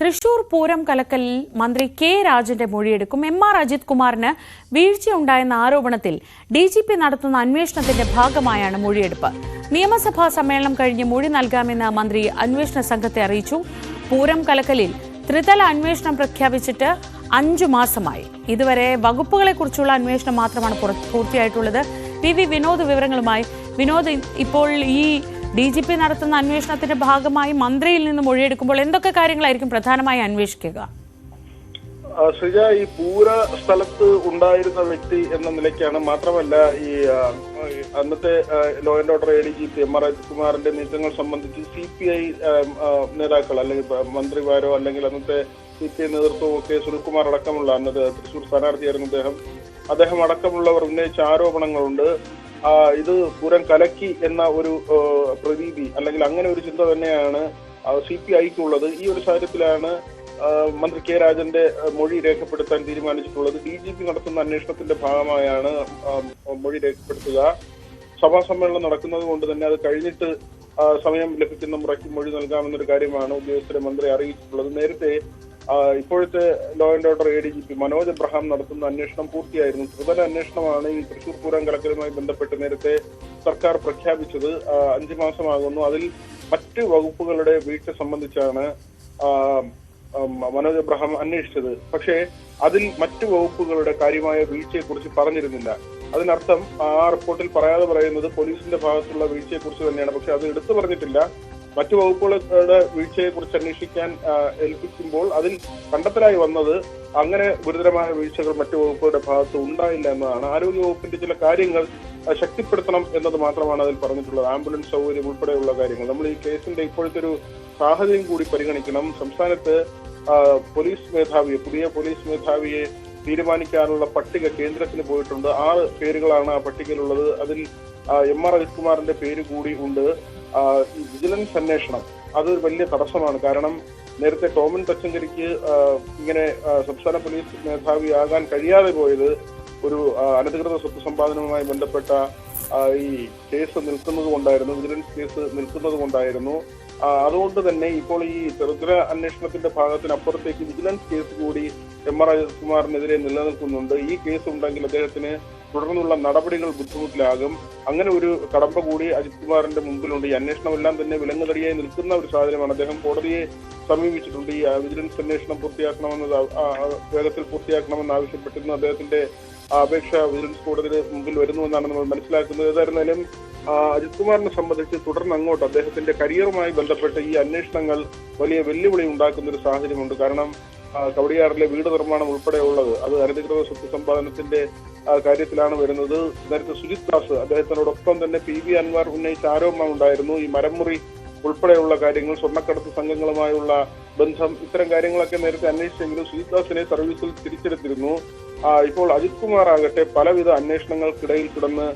തൃശൂർ പൂരം കലക്കലിൽ മന്ത്രി കെ രാജന്റെ മൊഴിയെടുക്കും. M R Ajith കുമാറിന് വീഴ്ചയുണ്ടായെന്ന ആരോപണത്തിൽ ഡി ജി പി നടത്തുന്ന അന്വേഷണത്തിന്റെ ഭാഗമായാണ് മൊഴിയെടുപ്പ്. നിയമസഭാ സമ്മേളനം കഴിഞ്ഞ് മൊഴി നൽകാമെന്ന് മന്ത്രി അന്വേഷണ സംഘത്തെ അറിയിച്ചു. പൂരം കലക്കലിൽ ത്രിതല അന്വേഷണം പ്രഖ്യാപിച്ചിട്ട് അഞ്ചു മാസമായി. ഇതുവരെ വകുപ്പുകളെക്കുറിച്ചുള്ള അന്വേഷണം മാത്രമാണ് പൂർത്തിയായിട്ടുള്ളത്. പി വി വിനോദ് വിവരങ്ങളുമായി. വിനോദ് ഇപ്പോൾ ഈ ഡി ജി പി നടത്തുന്ന അന്വേഷണത്തിന്റെ ഭാഗമായി മന്ത്രിയിൽ നിന്ന് മൊഴിയെടുക്കുമ്പോൾ എന്തൊക്കെ കാര്യങ്ങളായിരിക്കും പ്രധാനമായി അന്വേഷിക്കുക? ശ്രീജ ഈ പൂര സ്ഥലത്ത് ഉണ്ടായിരുന്ന വ്യക്തി എന്ന നിലയ്ക്കാണ് മാത്രമല്ല ഈ അന്നത്തെ law and order A D G P M R അജിത്കുമാറിന്റെ നീക്കങ്ങൾ സംബന്ധിച്ച് സി പി ഐ നേതാക്കൾ അല്ലെങ്കിൽ മന്ത്രിമാരോ അല്ലെങ്കിൽ അന്നത്തെ സി പി ഐ നേതൃത്വവും ഒക്കെ സുനിൽകുമാർ അടക്കമുള്ള അന്നത്തെ തൃശൂർ സ്ഥാനാർത്ഥിയായിരുന്നു അദ്ദേഹം. അദ്ദേഹം അടക്കമുള്ളവർ ഉന്നയിച്ച ആരോപണങ്ങളുണ്ട്. ഇത് പൂരം കലക്കി എന്ന ഒരു പ്രതീതി അല്ലെങ്കിൽ അങ്ങനെ ഒരു ചിന്ത തന്നെയാണ് സി പി ഐക്കുള്ളത്. ഈ ഒരു സാഹചര്യത്തിലാണ് മന്ത്രി കെ രാജന്റെ മൊഴി രേഖപ്പെടുത്താൻ തീരുമാനിച്ചിട്ടുള്ളത്. ഡി ജി പി നടത്തുന്ന അന്വേഷണത്തിന്റെ ഭാഗമായാണ് മൊഴി രേഖപ്പെടുത്തുക. സഭാ സമ്മേളനം നടക്കുന്നത് കൊണ്ട് തന്നെ അത് കഴിഞ്ഞിട്ട് സമയം ലഭിക്കുന്ന മുറയ്ക്ക് മൊഴി നൽകാമെന്നൊരു കാര്യമാണ് ഉദ്യോഗസ്ഥരെ മന്ത്രി അറിയിച്ചിട്ടുള്ളത്. നേരത്തെ ഇപ്പോഴത്തെ law and order A D G P Manoj Abraham നടത്തുന്ന അന്വേഷണം പൂർത്തിയായിരുന്നു. ത്രിതല അന്വേഷണമാണ് ഈ തൃശൂർ പൂരം കലക്കലുമായി ബന്ധപ്പെട്ട് നേരത്തെ സർക്കാർ പ്രഖ്യാപിച്ചത്. അഞ്ചു മാസമാകുന്നു. അതിൽ മറ്റ് വകുപ്പുകളുടെ വീഴ്ച സംബന്ധിച്ചാണ് മനോജ് എബ്രഹാം അന്വേഷിച്ചത്. പക്ഷേ അതിൽ മറ്റു വകുപ്പുകളുടെ കാര്യമായ വീഴ്ചയെക്കുറിച്ച് പറഞ്ഞിരുന്നില്ല. അതിനർത്ഥം ആ റിപ്പോർട്ടിൽ പറയാതെ പറയുന്നത് പോലീസിന്റെ ഭാഗത്തുള്ള വീഴ്ചയെക്കുറിച്ച് തന്നെയാണ്. പക്ഷെ അത് എടുത്തു പറഞ്ഞിട്ടില്ല. മറ്റു വകുപ്പുകളുടെ വീഴ്ചയെക്കുറിച്ച് അന്വേഷിക്കാൻ ഏൽപ്പിക്കുമ്പോൾ അതിൽ കണ്ടെത്തലായി വന്നത് അങ്ങനെ ഗുരുതരമായ വീഴ്ചകൾ മറ്റു വകുപ്പുകളുടെ ഭാഗത്ത് ഉണ്ടായില്ല എന്നതാണ്. ആരോഗ്യ വകുപ്പിന്റെ ചില കാര്യങ്ങൾ ശക്തിപ്പെടുത്തണം എന്നത് മാത്രമാണ് അതിൽ പറഞ്ഞിട്ടുള്ളത്. ആംബുലൻസ് സൗകര്യം ഉൾപ്പെടെയുള്ള കാര്യങ്ങൾ. നമ്മൾ ഈ കേസിന്റെ ഇപ്പോഴത്തെ ഒരു സാഹചര്യം കൂടി പരിഗണിക്കണം. സംസ്ഥാനത്ത് പോലീസ് മേധാവിയെ പുതിയ പോലീസ് മേധാവിയെ തീരുമാനിക്കാനുള്ള പട്ടിക കേന്ദ്രത്തിന് പോയിട്ടുണ്ട്. ആറ് പേരുകളാണ് ആ പട്ടികയിലുള്ളത്. അതിൽ എം ആർ അജിത്കുമാറിന്റെ പേര് കൂടി ഉണ്ട്. വിജിലൻസ് അന്വേഷണം അതൊരു വലിയ തടസ്സമാണ്. കാരണം നേരത്തെ ടോമൻ തച്ചങ്കരിക്ക് ഇങ്ങനെ സംസ്ഥാന പോലീസ് മേധാവിയാകാൻ കഴിയാതെ പോയത് ഒരു അനധികൃത സ്വത്ത് സമ്പാദനവുമായി ബന്ധപ്പെട്ട ഈ കേസ് നിൽക്കുന്നത് കൊണ്ടായിരുന്നു വിജിലൻസ് കേസ് നിൽക്കുന്നത് കൊണ്ടായിരുന്നു. അതുകൊണ്ട് തന്നെ ഇപ്പോൾ ഈ ചെറുതര അന്വേഷണത്തിന്റെ ഭാഗത്തിനപ്പുറത്തേക്ക് വിജിലൻസ് കേസ് കൂടി എം ആർ അജിത്കുമാറിനെതിരെ നിലനിൽക്കുന്നുണ്ട്. ഈ കേസ് ഉണ്ടെങ്കിൽ അദ്ദേഹത്തിന് തുടർന്നുള്ള നടപടികൾ ബുദ്ധിമുട്ടിലാകും. അങ്ങനെ ഒരു കടമ്പ കൂടി അജിത് കുമാറിന്റെ മുമ്പിലുണ്ട്. ഈ അന്വേഷണമെല്ലാം തന്നെ വിലങ്ങുതടിയായി നിൽക്കുന്ന ഒരു സാഹചര്യമാണ്. അദ്ദേഹം കോടതിയെ സമീപിച്ചിട്ടുണ്ട്. ഈ വിജിലൻസ് അന്വേഷണം ആ വേഗത്തിൽ പൂർത്തിയാക്കണമെന്ന് ആവശ്യപ്പെട്ടിരുന്നു. അദ്ദേഹത്തിന്റെ അപേക്ഷ വിജിലൻസ് കോടതിയുടെ മുമ്പിൽ വരുന്നുവെന്നാണ് നമ്മൾ മനസ്സിലാക്കുന്നത്. ഏതായിരുന്നാലും അജിത് കുമാറിനെ സംബന്ധിച്ച് തുടർന്ന് അങ്ങോട്ട് അദ്ദേഹത്തിന്റെ കരിയറുമായി ബന്ധപ്പെട്ട് ഈ അന്വേഷണങ്ങൾ വലിയ വെല്ലുവിളി ഉണ്ടാക്കുന്ന ഒരു സാഹചര്യമുണ്ട്. കാരണം കവടിയാറിലെ വീട് നിർമ്മാണം ഉൾപ്പെടെയുള്ളത് അത് അനധികൃത സ്വത്ത് സമ്പാദനത്തിന്റെ കാര്യത്തിലാണ് വരുന്നത്. നേരത്തെ സുജിത് ദാസ് അദ്ദേഹത്തിനോടൊപ്പം തന്നെ പി വി അൻവാർ ഉന്നയിച്ച ആരോപണം ഉണ്ടായിരുന്നു. ഈ മരമുറി ഉൾപ്പെടെയുള്ള കാര്യങ്ങൾ സ്വർണക്കടത്ത് സംഘങ്ങളുമായുള്ള ബന്ധം ഇത്തരം കാര്യങ്ങളൊക്കെ നേരത്തെ അന്വേഷിച്ചെങ്കിലും സുജിത് ദാസിനെ സർവീസിൽ തിരിച്ചെടുത്തിരുന്നു. ഇപ്പോൾ അജിത് കുമാർ ആകട്ടെ പലവിധ അന്വേഷണങ്ങൾക്കിടയിൽ കിടന്ന്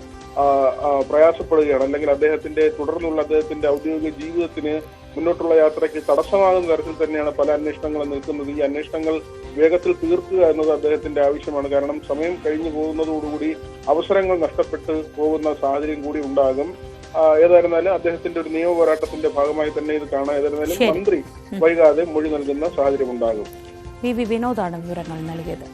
പ്രയാസപ്പെടുകയാണ്. അല്ലെങ്കിൽ അദ്ദേഹത്തിന്റെ തുടർന്നുള്ള അദ്ദേഹത്തിന്റെ ഔദ്യോഗിക ജീവിതത്തിന് മുന്നോട്ടുള്ള യാത്രയ്ക്ക് തടസ്സമാകുന്ന തരത്തിൽ തന്നെയാണ് പല അന്വേഷണങ്ങളും നിൽക്കുന്നത്. ഈ അന്വേഷണങ്ങൾ വേഗത്തിൽ തീർക്കുക എന്നത് അദ്ദേഹത്തിന്റെ ആവശ്യമാണ്. കാരണം സമയം കഴിഞ്ഞു പോകുന്നതോടുകൂടി അവസരങ്ങൾ നഷ്ടപ്പെട്ട് പോകുന്ന സാഹചര്യം കൂടി ഉണ്ടാകും. ഏതായിരുന്നാലും അദ്ദേഹത്തിന്റെ ഒരു നിയമ പോരാട്ടത്തിന്റെ ഭാഗമായി തന്നെ ഇത് കാണാം. ഏതായിരുന്നാലും മന്ത്രി വൈകാതെ മൊഴി നൽകുന്ന സാഹചര്യം ഉണ്ടാകും. വി വി വിനോദാണ് വിവരങ്ങൾ നൽകിയത്.